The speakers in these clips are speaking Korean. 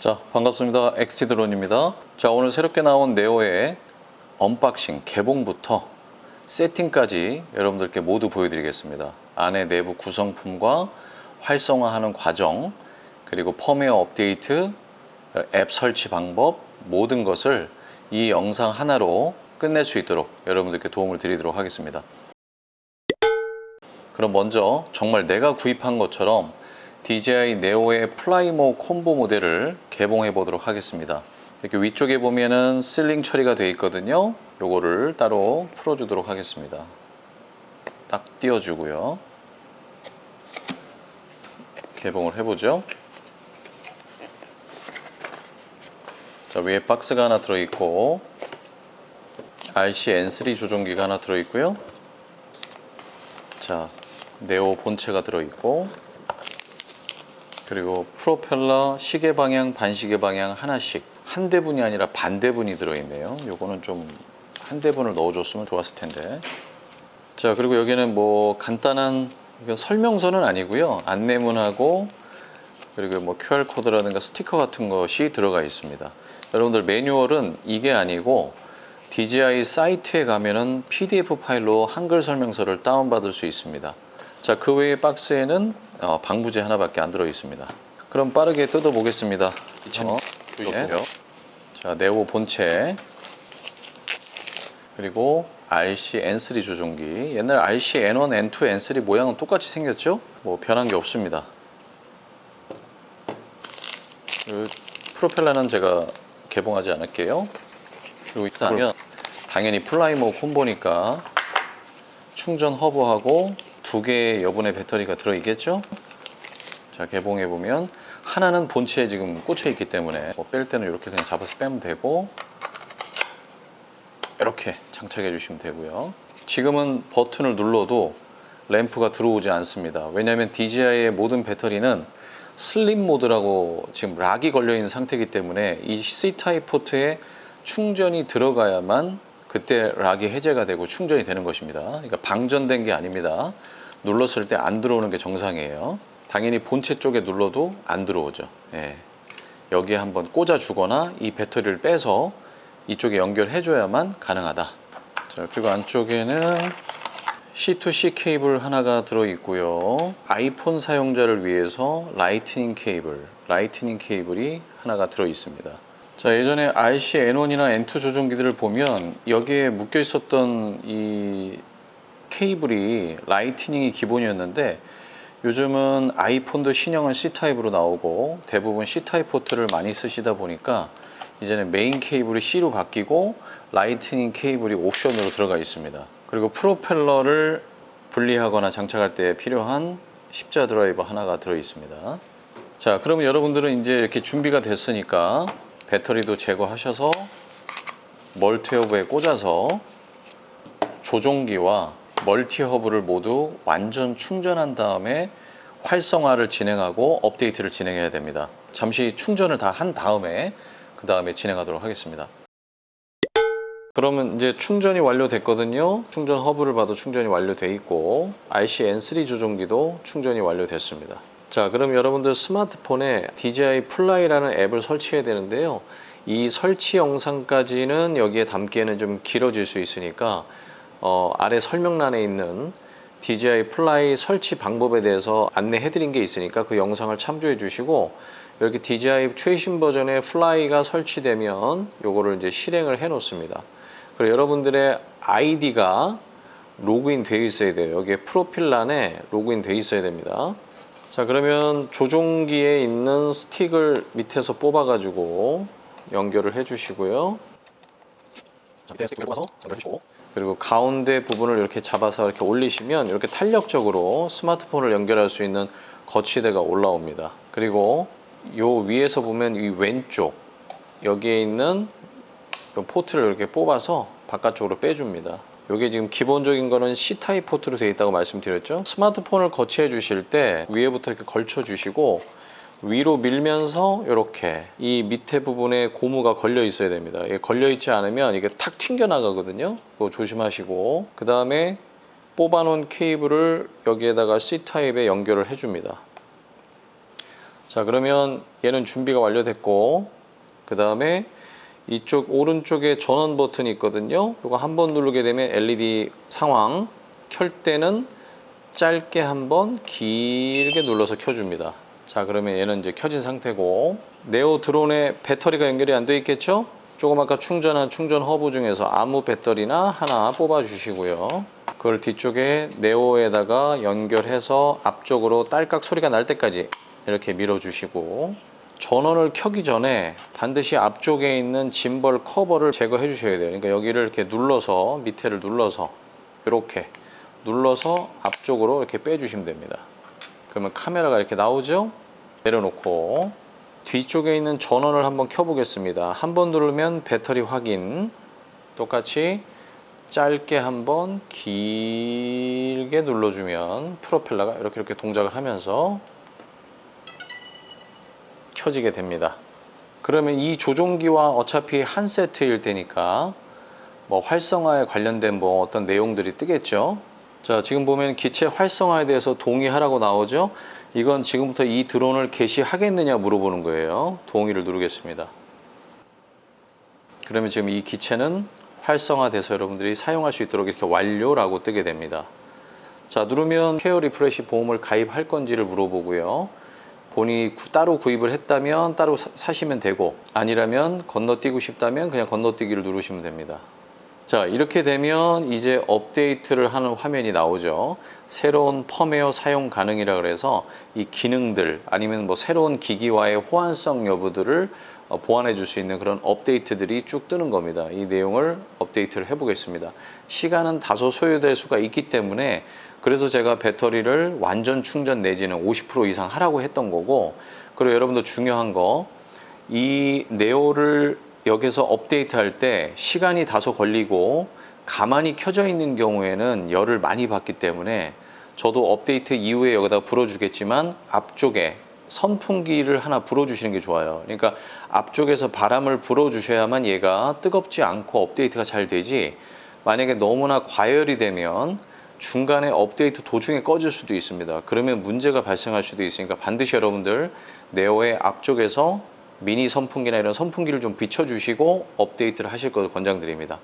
자 반갑습니다. XT 드론입니다. 자 오늘 새롭게 나온 네오의 언박싱 개봉부터 세팅까지 여러분들께 모두 보여드리겠습니다. 안에 내부 구성품과 활성화하는 과정 그리고 펌웨어 업데이트 앱 설치 방법 모든 것을 이 영상 하나로 끝낼 수 있도록 여러분들께 도움을 드리도록 하겠습니다. 그럼 먼저 정말 내가 구입한 것처럼 DJI 네오의 플라이모 콤보 모델을 개봉해 보도록 하겠습니다. 이렇게 위쪽에 보면은 실링 처리가 되어 있거든요. 요거를 따로 풀어주도록 하겠습니다. 딱 띄워주고요. 개봉을 해보죠. 자, 위에 박스가 하나 들어있고 RC N3 조종기가 하나 들어있고요. 자, 네오 본체가 들어있고 그리고 프로펠러 시계 방향, 반시계 방향 하나씩 한 대분이 아니라 반 대분이 들어있네요. 요거는 좀 한 대분을 넣어줬으면 좋았을 텐데. 자 그리고 여기는 뭐 간단한 설명서는 아니고요. 안내문하고 그리고 뭐 QR 코드라든가 스티커 같은 것이 들어가 있습니다. 여러분들 매뉴얼은 이게 아니고 DJI 사이트에 가면은 PDF 파일로 한글 설명서를 다운받을 수 있습니다. 자, 그 외에 박스에는 어, 방부제 하나밖에 안 들어 있습니다. 그럼 빠르게 뜯어 보겠습니다. 어, 예. 자, 네오 본체 그리고 RC N3 조종기. 옛날 RC N1, N2, N3 모양은 똑같이 생겼죠? 뭐 변한 게 없습니다. 그 프로펠러는 제가 개봉하지 않을게요. 그리고 있다면 당연히 플라이모 콤보니까 충전 허브하고 두 개의 여분의 배터리가 들어 있겠죠? 자 개봉해 보면 하나는 본체에 지금 꽂혀 있기 때문에 뭐 뺄 때는 이렇게 그냥 잡아서 빼면 되고 이렇게 장착해 주시면 되고요. 지금은 버튼을 눌러도 램프가 들어오지 않습니다. 왜냐하면 DJI의 모든 배터리는 슬림 모드라고 지금 락이 걸려 있는 상태이기 때문에 이 C타입 포트에 충전이 들어가야만 그때 락이 해제가 되고 충전이 되는 것입니다. 그러니까 방전된 게 아닙니다. 눌렀을 때 안 들어오는 게 정상이에요. 당연히 본체 쪽에 눌러도 안 들어오죠. 예. 여기에 한번 꽂아 주거나 이 배터리를 빼서 이쪽에 연결해 줘야만 가능하다. 자, 그리고 안쪽에는 C2C 케이블 하나가 들어 있고요. 아이폰 사용자를 위해서 라이트닝 케이블, 라이트닝 케이블이 하나가 들어 있습니다. 자, 예전에 RC N1이나 N2 조종기들을 보면 여기에 묶여 있었던 이 케이블이 라이트닝이 기본이었는데 요즘은 아이폰도 신형은 C타입으로 나오고 대부분 C타입 포트를 많이 쓰시다 보니까 이제는 메인 케이블이 C로 바뀌고 라이트닝 케이블이 옵션으로 들어가 있습니다. 그리고 프로펠러를 분리하거나 장착할 때 필요한 십자 드라이버 하나가 들어 있습니다. 자, 그러면 여러분들은 이제 이렇게 준비가 됐으니까 배터리도 제거하셔서 멀티허브에 꽂아서 조종기와 멀티 허브를 모두 완전 충전한 다음에 활성화를 진행하고 업데이트를 진행해야 됩니다. 잠시 충전을 다 한 다음에 그 다음에 진행하도록 하겠습니다. 그러면 이제 충전이 완료됐거든요. 충전 허브를 봐도 충전이 완료돼 있고 RC N3 조종기도 충전이 완료됐습니다. 자, 그럼 여러분들 스마트폰에 DJI 플라이라는 앱을 설치해야 되는데요. 이 설치 영상까지는 여기에 담기에는 좀 길어질 수 있으니까 어, 아래 설명란에 있는 DJI 플라이 설치 방법에 대해서 안내해 드린 게 있으니까 그 영상을 참조해 주시고 이렇게 DJI 최신 버전의 플라이가 설치되면 요거를 이제 실행을 해 놓습니다. 그리고 여러분들의 아이디가 로그인 되어 있어야 돼요. 여기에 프로필란에 로그인 되어 있어야 됩니다. 자 그러면 조종기에 있는 스틱을 밑에서 뽑아 가지고 연결을 해 주시고요. 자, 밑에 스틱을 뽑아서 연결해 주시고 그리고 가운데 부분을 이렇게 잡아서 이렇게 올리시면 이렇게 탄력적으로 스마트폰을 연결할 수 있는 거치대가 올라옵니다. 그리고 요 위에서 보면 이 왼쪽 여기에 있는 요 포트를 이렇게 뽑아서 바깥쪽으로 빼줍니다. 이게 지금 기본적인 거는 C타입 포트로 되어 있다고 말씀드렸죠. 스마트폰을 거치해 주실 때 위에부터 이렇게 걸쳐 주시고 위로 밀면서 이렇게 이 밑에 부분에 고무가 걸려 있어야 됩니다. 걸려 있지 않으면 이게 탁 튕겨 나가거든요. 그거 조심하시고 그 다음에 뽑아놓은 케이블을 여기에다가 C 타입에 연결을 해줍니다. 자 그러면 얘는 준비가 완료됐고 그 다음에 이쪽 오른쪽에 전원 버튼이 있거든요. 이거 한 번 누르게 되면 LED 상황 켤 때는 짧게 한번 길게 눌러서 켜줍니다. 자 그러면 얘는 이제 켜진 상태고 네오 드론에 배터리가 연결이 안 돼 있겠죠? 조금 아까 충전한 충전 허브 중에서 아무 배터리나 하나 뽑아 주시고요. 그걸 뒤쪽에 네오에다가 연결해서 앞쪽으로 딸깍 소리가 날 때까지 이렇게 밀어 주시고 전원을 켜기 전에 반드시 앞쪽에 있는 짐벌 커버를 제거해 주셔야 돼요. 그러니까 여기를 이렇게 눌러서 밑에를 눌러서 이렇게 눌러서 앞쪽으로 이렇게 빼 주시면 됩니다. 그러면 카메라가 이렇게 나오죠? 내려놓고 뒤쪽에 있는 전원을 한번 켜보겠습니다. 한번 누르면 배터리 확인. 똑같이 짧게 한번 길게 눌러주면 프로펠러가 이렇게 이렇게 동작을 하면서 켜지게 됩니다. 그러면 이 조종기와 어차피 한 세트일 테니까 뭐 활성화에 관련된 뭐 어떤 내용들이 뜨겠죠. 자, 지금 보면 기체 활성화에 대해서 동의하라고 나오죠. 이건 지금부터 이 드론을 개시하겠느냐 물어보는 거예요. 동의를 누르겠습니다. 그러면 지금 이 기체는 활성화돼서 여러분들이 사용할 수 있도록 이렇게 완료라고 뜨게 됩니다. 자, 누르면 케어 리프레시 보험을 가입할 건지를 물어보고요. 본인이 구- 따로 구입을 했다면 따로 사- 사시면 되고 아니라면 건너뛰고 싶다면 그냥 건너뛰기를 누르시면 됩니다. 자 이렇게 되면 이제 업데이트를 하는 화면이 나오죠. 새로운 펌웨어 사용 가능이라 그래서 이 기능들 아니면 뭐 새로운 기기와의 호환성 여부들을 어, 보완해 줄 수 있는 그런 업데이트들이 쭉 뜨는 겁니다. 이 내용을 업데이트를 해 보겠습니다. 시간은 다소 소요될 수가 있기 때문에 그래서 제가 배터리를 완전 충전 내지는 50% 이상 하라고 했던 거고 그리고 여러분도 중요한 거 이 네오를 여기서 업데이트 할 때 시간이 다소 걸리고 가만히 켜져 있는 경우에는 열을 많이 받기 때문에 저도 업데이트 이후에 여기다 불어주겠지만 앞쪽에 선풍기를 하나 불어주시는 게 좋아요. 그러니까 앞쪽에서 바람을 불어주셔야만 얘가 뜨겁지 않고 업데이트가 잘 되지 만약에 너무나 과열이 되면 중간에 업데이트 도중에 꺼질 수도 있습니다. 그러면 문제가 발생할 수도 있으니까 반드시 여러분들 네오의 앞쪽에서 미니 선풍기나 이런 선풍기를 좀 비춰주시고 업데이트를 하실 것을 권장드립니다.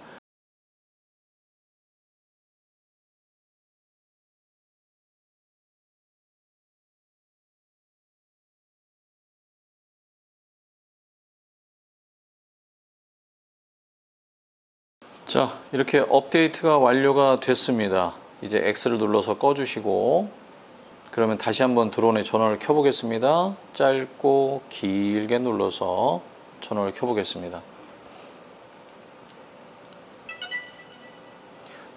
자, 이렇게 업데이트가 완료가 됐습니다. 이제 X를 눌러서 꺼주시고 그러면 다시 한번 드론의 전원을 켜보겠습니다. 짧고 길게 눌러서 전원을 켜보겠습니다.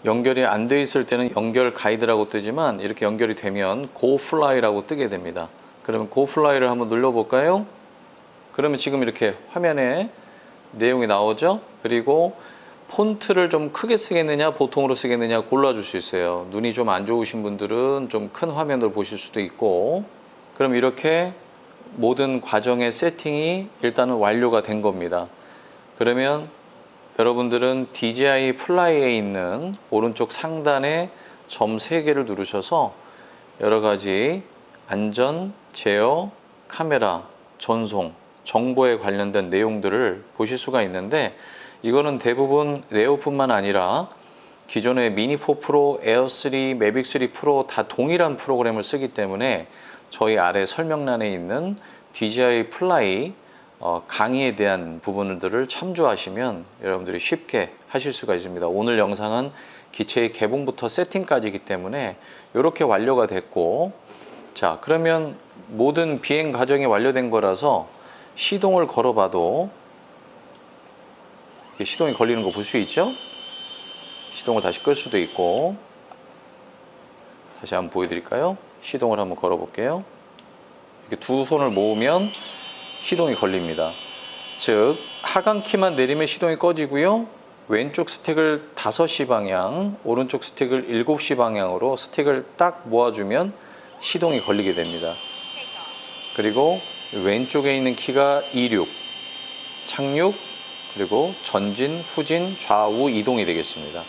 연결이 안 돼 있을 때는 연결 가이드라고 뜨지만 이렇게 연결이 되면 Go Fly라고 뜨게 됩니다. 그러면 Go Fly를 한번 눌러볼까요? 그러면 지금 이렇게 화면에 내용이 나오죠? 그리고 폰트를 좀 크게 쓰겠느냐 보통으로 쓰겠느냐 골라줄 수 있어요. 눈이 좀 안 좋으신 분들은 좀 큰 화면을 보실 수도 있고. 그럼 이렇게 모든 과정의 세팅이 일단은 완료가 된 겁니다. 그러면 여러분들은 DJI 플라이에 있는 오른쪽 상단에 점 3개를 누르셔서 여러 가지 안전, 제어, 카메라, 전송, 정보에 관련된 내용들을 보실 수가 있는데 이거는 대부분 네오뿐만 아니라 기존의 미니 4 프로, 에어 3, 매빅 3 프로 다 동일한 프로그램을 쓰기 때문에 저희 아래 설명란에 있는 DJI 플라이 어, 강의에 대한 부분들을 참조하시면 여러분들이 쉽게 하실 수가 있습니다. 오늘 영상은 기체의 개봉부터 세팅까지이기 때문에 이렇게 완료가 됐고 자 그러면 모든 비행 과정이 완료된 거라서 시동을 걸어봐도 시동이 걸리는 거 볼 수 있죠? 시동을 다시 끌 수도 있고 다시 한번 보여드릴까요? 시동을 한번 걸어볼게요. 이렇게 두 손을 모으면 시동이 걸립니다. 즉 하강 키만 내리면 시동이 꺼지고요. 왼쪽 스틱을 5시 방향, 오른쪽 스틱을 7시 방향으로 스틱을 딱 모아주면 시동이 걸리게 됩니다. 그리고 왼쪽에 있는 키가 26, 착륙, 그리고 전진, 후진, 좌우 이동이 되겠습니다.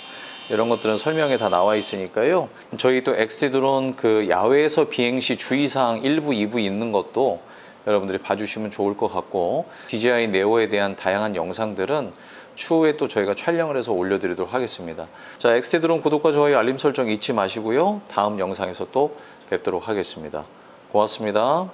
이런 것들은 설명에 다 나와 있으니까요. 저희 또 XT 드론 그 야외에서 비행 시 주의사항 1부, 2부 있는 것도 여러분들이 봐주시면 좋을 것 같고 DJI 네오에 대한 다양한 영상들은 추후에 또 저희가 촬영을 해서 올려드리도록 하겠습니다. 자, 엑스티 드론 구독과 좋아요 알림 설정 잊지 마시고요. 다음 영상에서 또 뵙도록 하겠습니다. 고맙습니다.